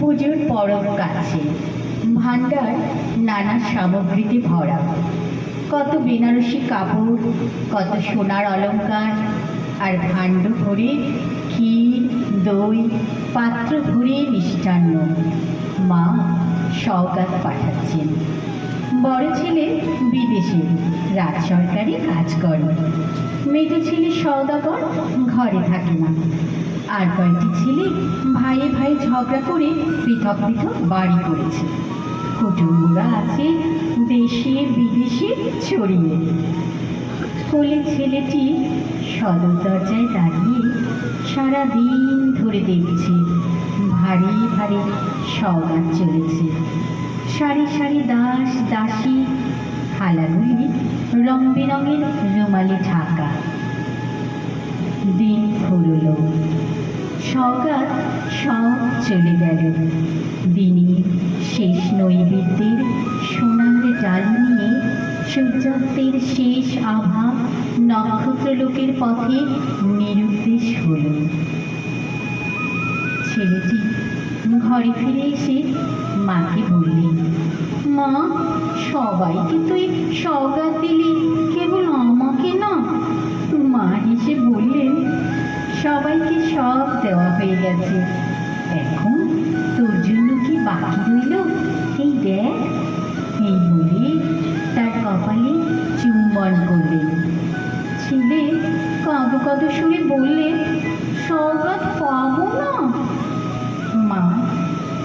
পুজোর পরব কাছে। ভাণ্ডার নানা সামগ্রীতে ভরা। কত বেনারসি কাপড়, কত সোনার অলংকার আর ভাণ্ড ভরে ক্ষীর, দই, পাত্র ভরে মিষ্টান্ন। মা সওগাত পাঠাচ্ছেন। বড় ছেলে বিদেশে, রাজ সরকারি কাজ করে মেজো ছেলে সওদাগর, ঘরে থাকে না। আর কয়েকটি ছেলে ভাইয়ে ভাই ঝগড়া করে পৃথক পৃথক বাড়ি করেছে। কুটুম্বরা আছে দেশে, বিদেশে ছড়িয়ে। কোলে ছেলেটি সদর দরজায় দাঁড়িয়ে সারা দিন ধরে দেখছে, ভারী ভারী সওগাত চলেছে। সারি সারি দাস দাসী থালাগুলি রং বেরঙের রুমালি ঢাকা। দিন ফুরল। সওগাত সব চলে গেল। দিনের শেষ নৈবেদ্যের সোনার ডাল নিয়ে সূর্যাস্তের শেষ আভা নক্ষত্রলোকের পথে নিরুদ্দেশ হল। ছেলেটি ঘরে ফিরে এসে মাকে বললেন মা, সবাইকে তুই সওগাত দিলি, কেবল আমাকে সবাইকে সব দেওয়া হয়ে গেছে। এখন তোর জন্য কি বাকি রইল? এই দেখ, এই বলে তার কপালে চুম্বন করলেন ছেলে কাঁদো কাঁদো সুরে বললেন সওগাত পাবো না? মা,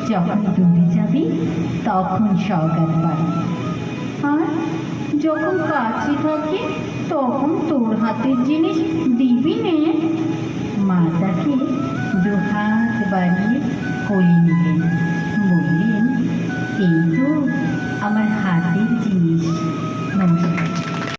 যখন দূরে যাবি, তখন সওগাত পাবি। আর যখন কাছে থাকে, তখন তোর হাতের জিনিস দিবি নে। বাড়িয়ে কোলে নিলেন বললেন এই তো আমার হাতের জিনিস